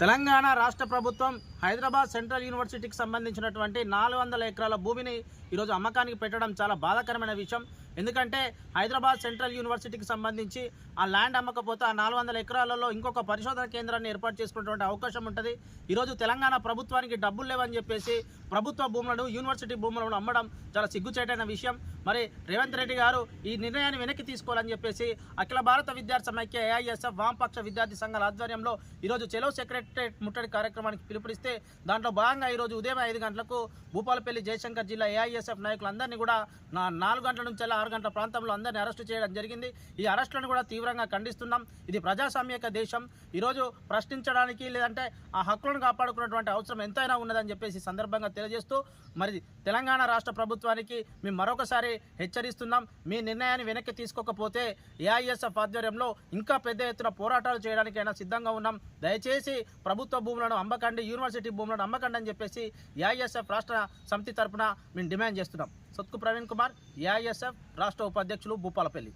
తెలంగాణ రాష్ట్ర ప్రభుత్వం హైదరాబాద్ సెంట్రల్ యూనివర్సిటీకి సంబంధించినటువంటి నాలుగు వందల ఎకరాల భూమిని ఈరోజు అమ్మకానికి పెట్టడం చాలా బాధాకరమైన విషయం. ఎందుకంటే హైదరాబాద్ సెంట్రల్ యూనివర్సిటీకి సంబంధించి ఆ ల్యాండ్ అమ్మకపోతే ఆ నాలుగు వందల ఎకరాలలో ఇంకొక పరిశోధన కేంద్రాన్ని ఏర్పాటు చేసుకునేటువంటి అవకాశం ఉంటుంది. ఈరోజు తెలంగాణ ప్రభుత్వానికి డబ్బులు లేవని చెప్పేసి ప్రభుత్వ భూములను యూనివర్సిటీ భూములను అమ్మడం చాలా సిగ్గుచేటైన విషయం. మరి రేవంత్ రెడ్డి గారు ఈ నిర్ణయాన్ని వెనక్కి తీసుకోవాలని చెప్పేసి అఖిల భారత విద్యార్థి సమైక్య ఏఐఎస్ఎఫ్ వామపక్ష విద్యార్థి సంఘాల ఆధ్వర్యంలో ఈరోజు చెలో సెక్రటరేట్ ముట్టడి కార్యక్రమానికి పిలుపునిస్తే దాంట్లో భాగంగా ఈరోజు ఉదయం ఐదు గంటలకు భూపాలపల్లి జయశంకర్ జిల్లా ఏఐఎస్ఎఫ్ నాయకులందరినీ కూడా నా నాలుగు గంటల నుంచి ఆరు గంట గంటల ప్రాంతంలో అందరినీ అరెస్టు చేయడం జరిగింది. ఈ అరెస్టులను కూడా తీవ్రంగా ఖండిస్తున్నాం. ఇది ప్రజాస్వామ్యక దేశం. ఈరోజు ప్రశ్నించడానికి లేదంటే ఆ హక్కులను కాపాడుకున్నటువంటి అవసరం ఎంతైనా ఉన్నదని చెప్పేసి సందర్భంగా తెలియజేస్తూ మరి తెలంగాణ రాష్ట్ర ప్రభుత్వానికి మేము మరొకసారి హెచ్చరిస్తున్నాం. మీ నిర్ణయాన్ని వెనక్కి తీసుకోకపోతే ఏఐఎస్ఎఫ్ ఆధ్వర్యంలో ఇంకా పెద్ద ఎత్తున పోరాటాలు చేయడానికైనా సిద్ధంగా ఉన్నాం. దయచేసి ప్రభుత్వ భూములను అమ్మకండి యూనివర్సిటీ భూములను అమ్మకండి అని చెప్పేసి ఏఐఎస్ఎఫ్ రాష్ట్ర సమితి తరపున మేము డిమాండ్ చేస్తున్నాం. సొత్కు ప్రవీణ్ కుమార్ ఏఐఎస్ఎఫ్ రాష్ట్ర ఉపాధ్యక్షులు భూపాలపల్లి.